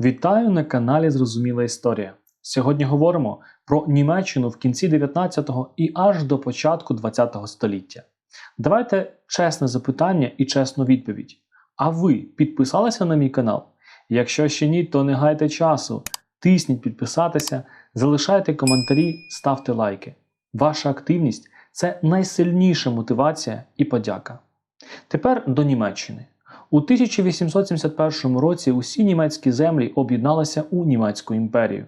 Вітаю на каналі Зрозуміла Історія. Сьогодні говоримо про Німеччину в кінці 19-го і аж до початку 20-го століття. Давайте чесне запитання і чесну відповідь. А ви підписалися на мій канал? Якщо ще ні, то не гайте часу, тисніть підписатися, залишайте коментарі, ставте лайки. Ваша активність це найсильніша мотивація і подяка. Тепер до Німеччини. У 1871 році усі німецькі землі об'єдналися у Німецьку імперію.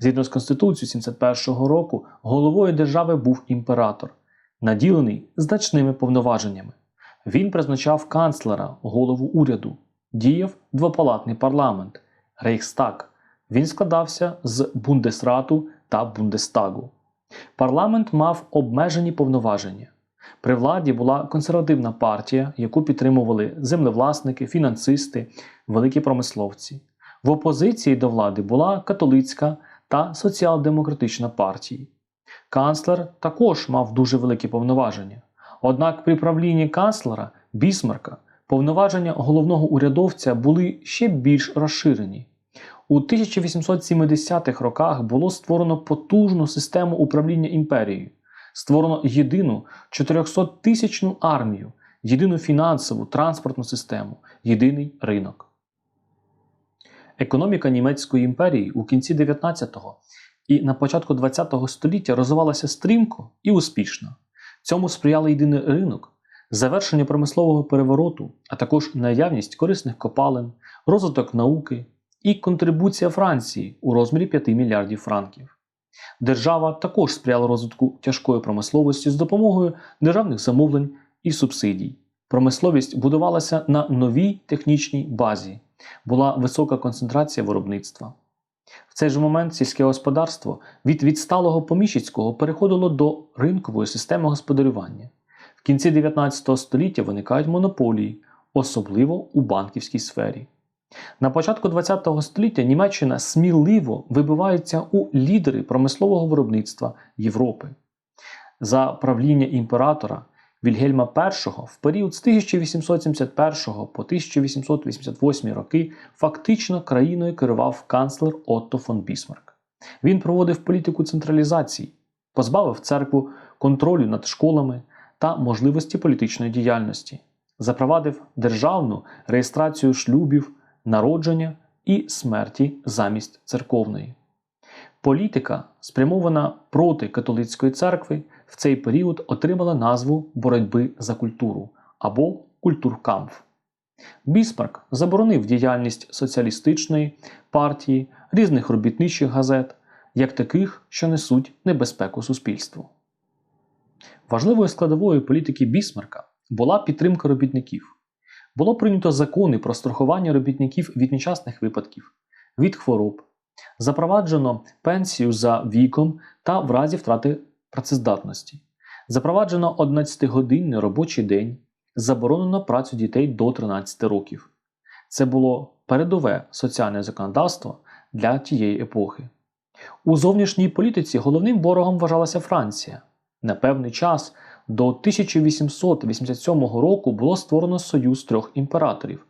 Згідно з Конституцією 71 року, головою держави був імператор, наділений значними повноваженнями. Він призначав канцлера, голову уряду, діяв двопалатний парламент Рейхстаг. Він складався з Бундесрату та Бундестагу. Парламент мав обмежені повноваження. При владі була консервативна партія, яку підтримували землевласники, фінансисти, великі промисловці. В опозиції до влади була католицька та соціал-демократична партії. Канцлер також мав дуже великі повноваження. Однак при правлінні канцлера Бісмарка повноваження головного урядовця були ще більш розширені. У 1870-х роках було створено потужну систему управління імперією створено єдину 400-тисячну армію, єдину фінансову транспортну систему, єдиний ринок. Економіка Німецької імперії у кінці 19-го і на початку 20-го століття розвивалася стрімко і успішно. Цьому сприяли єдиний ринок, завершення промислового перевороту, а також наявність корисних копалин, розвиток науки і контрибуція Франції у розмірі 5 мільярдів франків. Держава також сприяла розвитку тяжкої промисловості з допомогою державних замовлень і субсидій. Промисловість будувалася на новій технічній базі, була висока концентрація виробництва. В цей же момент сільське господарство від відсталого поміщицького переходило до ринкової системи господарювання. В кінці 19 століття виникають монополії, особливо у банківській сфері. На початку ХХ століття Німеччина сміливо вибивається у лідери промислового виробництва Європи. За правління імператора Вільгельма І в період з 1871 по 1888 роки фактично країною керував канцлер Отто фон Бісмарк. Він проводив політику централізації, позбавив церкву контролю над школами та можливості політичної діяльності, запровадив державну реєстрацію шлюбів народження і смерті замість церковної. Політика, спрямована проти католицької церкви, в цей період отримала назву боротьби за культуру або культуркамф. Бісмарк заборонив діяльність соціалістичної партії, різних робітничих газет, як таких, що несуть небезпеку суспільству. Важливою складовою політики Бісмарка була підтримка робітників. Було прийнято закони про страхування робітників від нещасних випадків, від хвороб, запроваджено пенсію за віком та в разі втрати працездатності, запроваджено 11-годинний робочий день, заборонено працю дітей до 13 років. Це було передове соціальне законодавство для тієї епохи. У зовнішній політиці головним ворогом вважалася Франція. На певний час до 1887 року було створено союз трьох імператорів,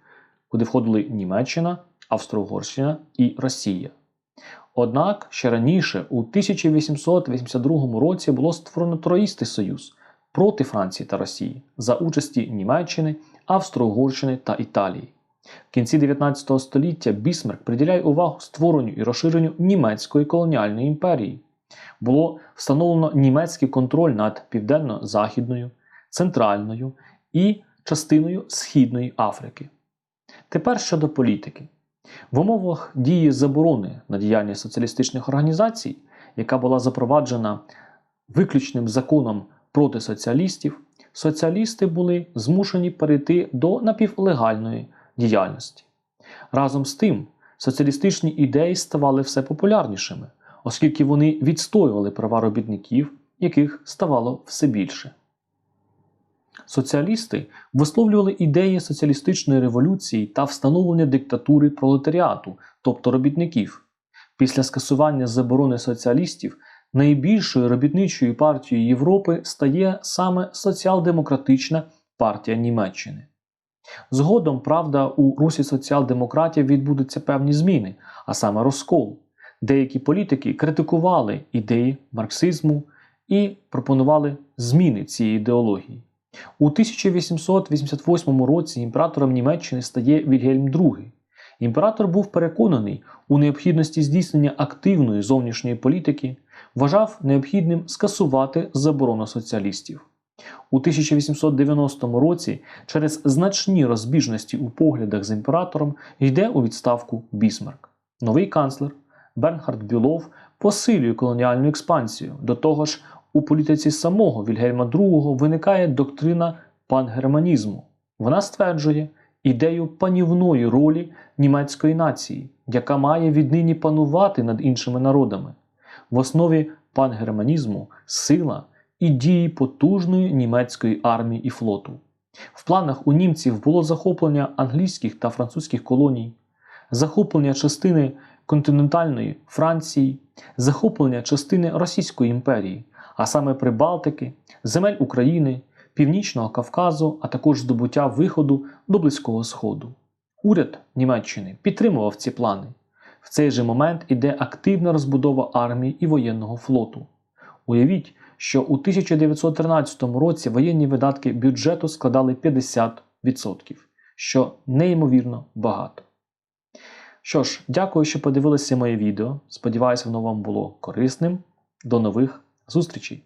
куди входили Німеччина, Австро-Угорщина і Росія. Однак ще раніше, у 1882 році, було створено Троїстий Союз проти Франції та Росії за участі Німеччини, Австро-Угорщини та Італії. В кінці 19 століття Бісмарк приділяє увагу створенню і розширенню німецької колоніальної імперії було встановлено німецький контроль над Південно-Західною, Центральною і частиною Східної Африки. Тепер щодо політики. В умовах дії заборони на діяльність соціалістичних організацій, яка була запроваджена виключним законом проти соціалістів, соціалісти були змушені перейти до напівлегальної діяльності. Разом з тим, соціалістичні ідеї ставали все популярнішими оскільки вони відстоювали права робітників, яких ставало все більше. Соціалісти висловлювали ідеї соціалістичної революції та встановлення диктатури пролетаріату, тобто робітників. Після скасування заборони соціалістів найбільшою робітничою партією Європи стає саме Соціал-демократична партія Німеччини. Згодом, правда, у русі соціал-демократів відбудуться певні зміни, а саме розкол. Деякі політики критикували ідеї марксизму і пропонували зміни цієї ідеології. У 1888 році імператором Німеччини стає Вільгельм II. Імператор був переконаний у необхідності здійснення активної зовнішньої політики, вважав необхідним скасувати заборону соціалістів. У 1890 році через значні розбіжності у поглядах з імператором йде у відставку Бісмарк. Новий канцлер Бернхард Бюлов посилює колоніальну експансію. До того ж, у політиці самого Вільгельма II виникає доктрина пангерманізму. Вона стверджує ідею панівної ролі німецької нації, яка має віднині панувати над іншими народами. В основі пангерманізму сила і дії потужної німецької армії і флоту. В планах у німців було захоплення англійських та французьких колоній, захоплення частини континентальної Франції, захоплення частини Російської імперії, а саме Прибалтики, земель України, Північного Кавказу, а також здобуття виходу до Близького Сходу. Уряд Німеччини підтримував ці плани. В цей же момент іде активна розбудова армії і воєнного флоту. Уявіть, що у 1913 році воєнні видатки бюджету складали 50%, що неймовірно багато. Що ж, дякую, що подивилися моє відео. Сподіваюся, воно вам було корисним. До нових зустрічей!